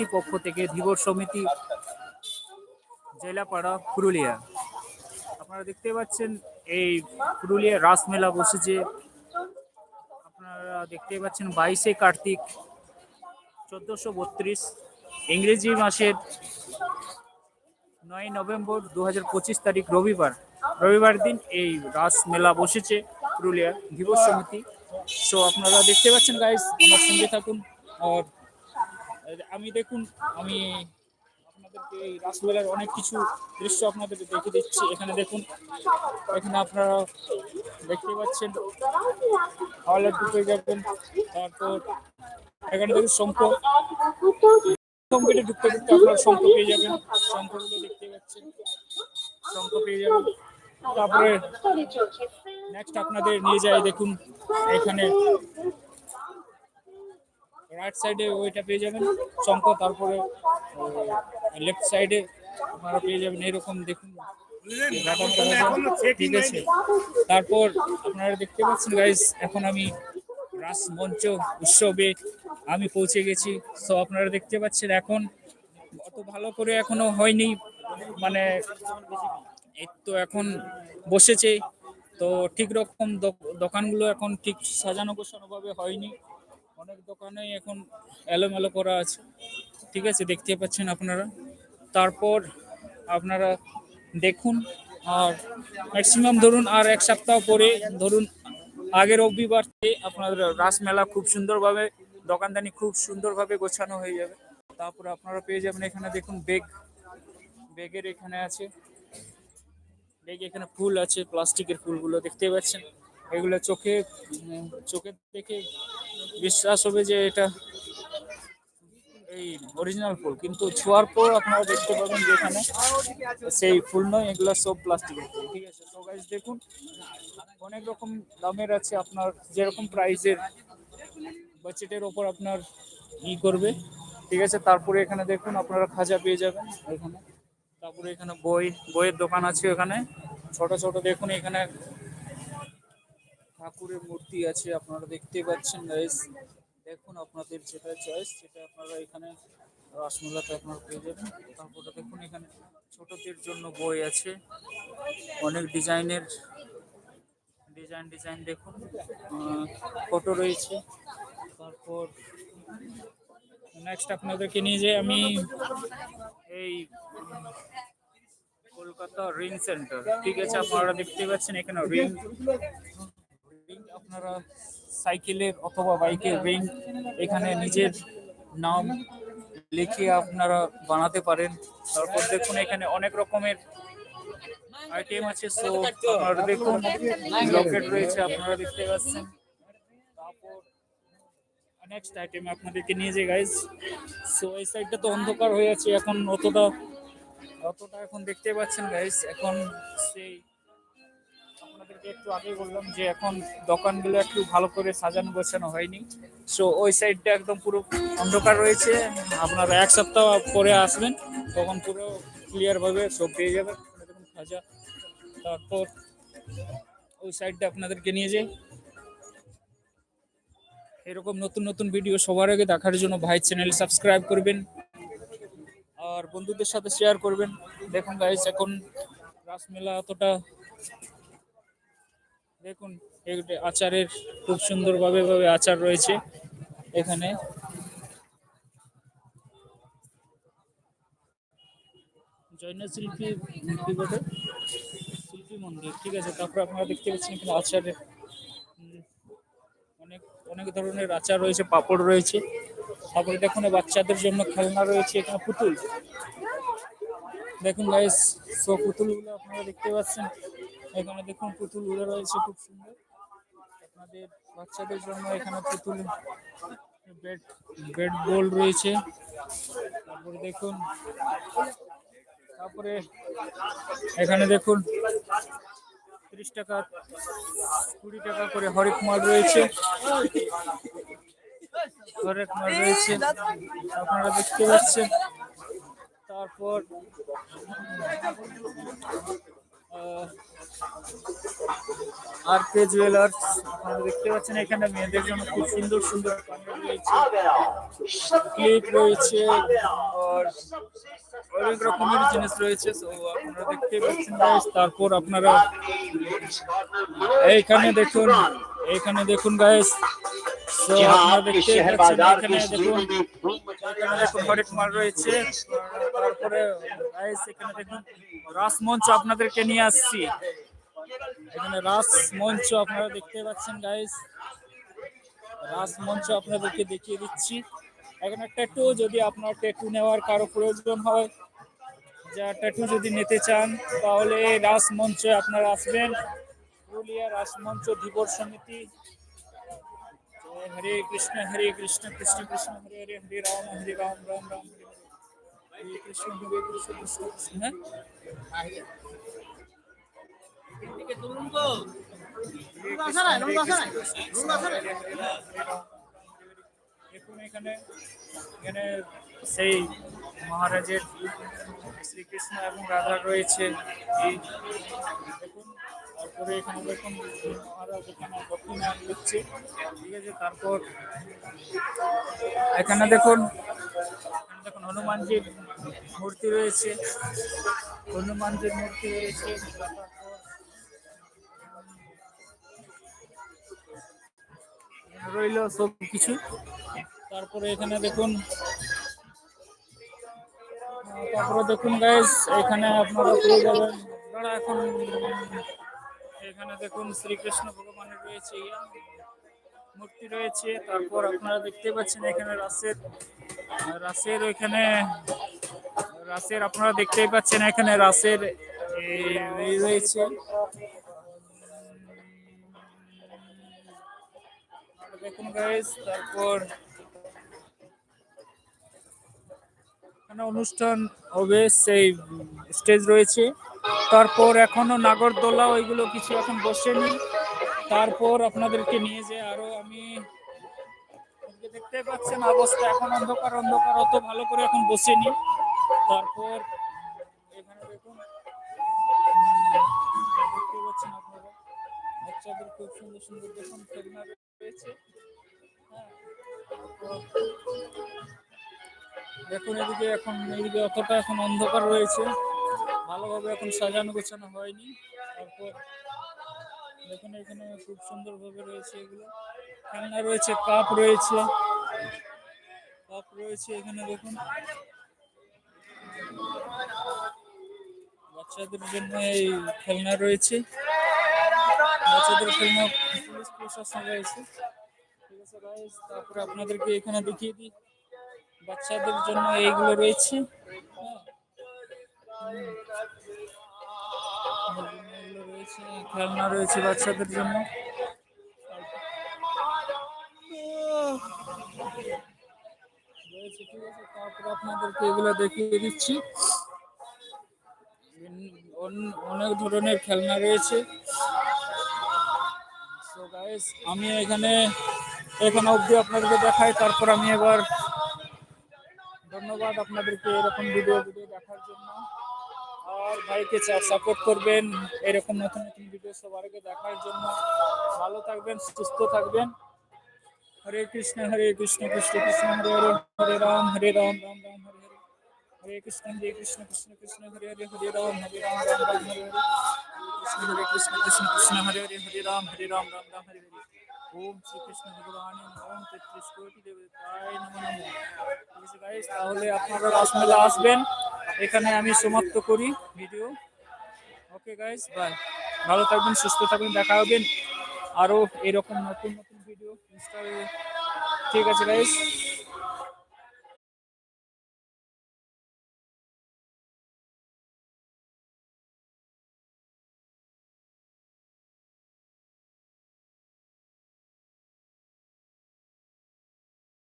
সমিতি পক্ষ থেকে ধীবর সমিতি, জেলাপাড়া, পুরুলিয়া। আপনারা দেখতে পাচ্ছেন এই পুরুলিয়া রাসমেলা বসেছে। আপনারা দেখতে পাচ্ছেন বাইশে কার্তিক চোদ্দোশো বত্রিশ, ইংরেজি মাসের নয় নভেম্বর দু হাজার পঁচিশ তারিখ রবিবার। রবিবার দিন এই রাস মেলা বসেছে পুরুলিয়া দিবস সমিতি। সো আপনারা দেখতে পাচ্ছেন গাইস আমার সঙ্গে থাকুন। আর আমি দেখুন, আমি আপনাদেরকে এই রাসমেলার অনেক কিছু দৃশ্য আপনাদেরকে দেখে দিচ্ছি। এখানে দেখুন, এখানে আপনারা দেখতে পাচ্ছেন হাওয়ালার ঢুকে যাবেন, তারপর এখানে দেখুন শঙ্খ। কম্পিউটার ঢুকতে ঢুকতে আপনারা শঙ্খ পেয়ে যাবেন, শঙ্খগুলো দেখতে পাচ্ছেন, শঙ্খ পেয়ে যাবেন। তারপরে নেক্সট আপনাদের নিয়ে যায় দেখুন, এখানে রাইট সাইডে ওইটা পেয়ে যাবেন। শঙ্খ তারপরে লেফট সাইডে আপনারা পেয়ে যাবেন এরকম দেখুন। ঠিক আছে। তারপর আপনারা দেখতে পাচ্ছেন গাইস এখন আমি রাস মঞ্চ উৎসবে আমি পৌঁছে গেছি। সো আপনারা দেখতে পাচ্ছেন এখন অত ভালো করে এখনও হয়নি। মানে এই তো এখন বসেছে। তো ঠিক রকম দোক- দোকানগুলো এখন ঠিক সাজানো গোছানো ভাবে হয়নি। অনেক দোকানে এখন এলোমেলো করা আছে। ঠিক আছে, দেখতে পাচ্ছেন আপনারা। তারপর আপনারা দেখুন, আর ম্যাক্সিমাম ধরুন আর এক সপ্তাহ পরে ধরুন আগের রবিবার থেকে আপনার রাসমেলা খুব সুন্দরভাবে, দোকানদানি খুব সুন্দরভাবে গোছানো হয়ে যাবে। তারপর আপনারা পেয়ে যাবেন এখানে দেখুন বেগ বেগের এখানে আছে। বেগ এখানে ফুল আছে প্লাস্টিকের ফুলগুলো দেখতে পাচ্ছেন। এগুলো চোখে চোখে দেখে বিশ্বাস হবে যে এটা এই অরিজিনাল ফুল। কিন্তু ছোঁয়ার পর আপনারা দেখতে পাবেন যে এখানে সেই ফুল নয়, এগুলো সব প্লাস্টিকের ফুল, ঠিক আছে? তো গাইজ দেখুন, অনেক রকম দামের আছে আপনার, যেরকম প্রাইসের বাজেটের ওপর আপনার ই করবে, ঠিক আছে? তারপরে এখানে দেখুন, আপনারা খাজা পেয়ে যাবেন এখানে। তারপরে এখানে বই, বইয়ের দোকান আছে এখানে ছোট ছোট, দেখুন, এখানে ঠাকুরের মূর্তি আছে, আপনারা দেখতে পাচ্ছেন গাইস দেখুন আপনাদের যেটা চয়েস সেটা আপনারা এখানে রাসমোলাতে আপনারা পেয়ে যাবেন। তারপরে দেখুন এখানে ছোটদের জন্য বই আছে। অনেক ডিজাইনের, ডিজাইন ডিজাইন দেখুন। ফটো রয়েছে। তারপর নেক্সট আপনাদেরকে নিয়ে যে আমি এই কলকাতা রিং সেন্টার ঠিক আছে, আপনারা দেখতে পাচ্ছেন এখানে রিং আপনারা সাইকেলের অথবা বাইকের রিং এখানে নিজের নাম লিখে আপনারা বানাতে পারেন। তারপর দেখুন, এখানে অনেক রকমের আইটেম আছে। সো আপনারা দেখুন লকেট রয়েছে, আপনারা দেখতে পাচ্ছেন। তারপর নেক্সট আইটেম আপনাদেরকে নিয়ে যাই গাইজ সো এই সাইডটা তো অন্ধকার হয়ে আছে, এখন অতটা অতটা এখন দেখতে পাচ্ছেন গাইজ এখন সেই আপনাদেরকে একটু আগে বললাম যে এখন দোকানগুলো একটু ভালো করে সাজানো গোছানো হয়নি। সো ওই সাইডটা একদম পুরো অন্ধকার রয়েছে। আপনারা এক সপ্তাহ পরে আসবেন, তখন পুরো ক্লিয়ার ভাবে সব পেয়ে যাবেন। খাজা তারপর ওই সাইডটা আপনাদেরকে নিয়ে যাই। এরকম নতুন নতুন ভিডিও সবার আগে দেখার জন্য ভাই চ্যানেল সাবস্ক্রাইব করবেন। আর বন্ধুদের সাথে শেয়ার করবেন। দেখুন গাইস এখন রাসমেলা এতটা দেখুন আচারের খুব সুন্দরভাবে ভাবে ভাবে আচার রয়েছে এখানে। জৈন শিল্পী বলে শিল্পী মন্দির, ঠিক আছে। তারপরে আপনারা দেখতে পাচ্ছেন এখানে আচারের অনেক অনেক ধরনের আচার রয়েছে, পাপড় রয়েছে। তারপরে দেখুন বাচ্চাদের জন্য খেলনা রয়েছে, এখানে পুতুল। দেখুন গাইস সো পুতুলগুলো আপনারা দেখতে পাচ্ছেন। এখানে দেখুন পুতুলগুলো রয়েছে খুব সুন্দর। আপনাদের বাচ্চাদের জন্য এখানে পুতুল বেড বেড বল রয়েছে। তারপরে দেখুন, তারপরে এখানে দেখুন তিরিশ টাকা, কুড়ি টাকা করে হরেক মাল রয়েছে। হরেক মাল রয়েছে, আপনারা দেখতে পাচ্ছেন। তারপর আর কে জুয়েলার্স আপনারা দেখতে পাচ্ছেন এখানে মেয়েদের জন্য খুব সুন্দর সুন্দর ক্লিপ রয়েছে। আর অনেক রকমের জিনিস রয়েছে, তো আপনারা দেখতে পাচ্ছেন গাইস তারপর আপনারা এইখানে দেখুন এইখানে দেখুন গাইস তারপরে গাইস এখানে দেখুন রাস মঞ্চ আপনাদেরকে নিয়ে আসছি। এখানে রাস মঞ্চ আপনারা দেখতে পাচ্ছেন গাইস রাস মঞ্চ আপনাদেরকে দেখিয়ে দিচ্ছি। এখানে ট্যাটু যদি আপনার ট্যাটু নেওয়ার কারও প্রয়োজন হয়, যা ট্যাটু যদি নিতে চান, তাহলে এই রাস মঞ্চে আপনারা আসবেন। পুরুলিয়া রাস মঞ্চ ধীবর সমিতি হরে কৃষ্ণ হরে কৃষ্ণ কৃষ্ণ কৃষ্ণ, হরে হরে হরে রাম হরে রাম রাম রাম। দেখুন এখানে এখানে সেই মহারাজের শ্রীকৃষ্ণ এবং রাধা রয়েছে। এই দেখুন তারপরে এখানে দেখুন মহারাজ এখানে দক্ষিণা দিচ্ছে। ঠিক আছে তারপর এখানে দেখুন এখানে দেখুন হনুমানজির মূর্তি রয়েছে হনুমানজির মূর্তি রয়েছে। রইল সব কিছু তারপরে এখানে দেখুন, তারপরে দেখুন গাইস এখানে আপনারা পেয়ে যাবেন। এখন, এখানে দেখুন শ্রীকৃষ্ণ ভগবানের রয়েছে, ইয়া। মূর্তি রয়েছে, তারপর আপনারা দেখতে পাচ্ছেন এখানে রাসের রাসের এখানে রাসের আপনারা দেখতেই পাচ্ছেন এখানে রাসের রয়েছে। দেখুন তারপর এখানে অনুষ্ঠান হবে, সেই স্টেজ রয়েছে। তারপর এখনও নাগরদোলা, ওইগুলো কিছু এখন বসেনি। তারপর আপনাদেরকে নিয়ে যে আরও আমি দেখতে পাচ্ছেন, অবস্থা এখন অন্ধকার অন্ধকার, অত ভালো করে এখন বসেনি। তারপর এখানে দেখুন, দেখতে পাচ্ছেন আপনারা, বাচ্চাদের খুব সুন্দর সুন্দর দেখুন খেলনা রয়েছে। হ্যাঁ দেখুন এদিকে এখন, এদিকে অতটা এখন অন্ধকার রয়েছে। ভালোভাবে এখন সাজানো গোছানো হয়নি। তারপর দেখুন এখানে খুব সুন্দরভাবে রয়েছে এগুলো। খেলনা রয়েছে, কাপ রয়েছে। কাপ রয়েছে এখানে দেখুন। বাচ্চাদের জন্য এই খেলনা রয়েছে। বাচ্চাদের খেলনা পুলিশ প্রশাসন রয়েছে। ঠিক আছে guys, তারপরে আপনাদেরকে এখানে দেখিয়ে দিই। বাচ্চাদের জন্য এইগুলো রয়েছে। রয়েছে খেলনা রয়েছে বাচ্চাদের জন্য। রয়েছে ঠিক আছে। তারপরে আপনাদেরকে এগুলো দেখিয়ে দিচ্ছি। অনেক ধরনের খেলনা রয়েছে। So guys, আমি এখানে এখানে অবধি আপনাদেরকে দেখাই তারপর আমি এবার ধন্যবাদ আপনাদেরকে এরকম ভিডিও ভিডিও দেখার জন্য। আর ভাইকে সাপোর্ট করবেন এরকম নতুন নতুন ভিডিও সবার আগে দেখার জন্য। ভালো থাকবেন সুস্থ থাকবেন। হরে কৃষ্ণ হরে কৃষ্ণ কৃষ্ণ কৃষ্ণ হরে হরে হরে রাম হরে রাম রাম রাম হরে হরে কৃষ্ণ হরে কৃষ্ণ কৃষ্ণ কৃষ্ণ, হরে হরে হরে রাম হরে রাম রাম রাম, হরে হরে কৃষ্ণ হরে কৃষ্ণ কৃষ্ণ কৃষ্ণ, হরে হরে হরে রাম হরে রাম রাম রাম, হরে হরে। ওম শ্রীকৃষ্ণ ভগবান, ওম তেত্রিশ কোটি দেবতায় নমো নমো। তাহলে আপনারা রাসমেলা আসবেন। এখানে আমি সমাপ্ত করি ভিডিও ওকে গাইস বাই ভালো থাকবেন, সুস্থ থাকবেন, দেখা হবেন আরও এরকম নতুন নতুন ভিডিও ইনস্টাগ্রামে ঠিক আছে গাইস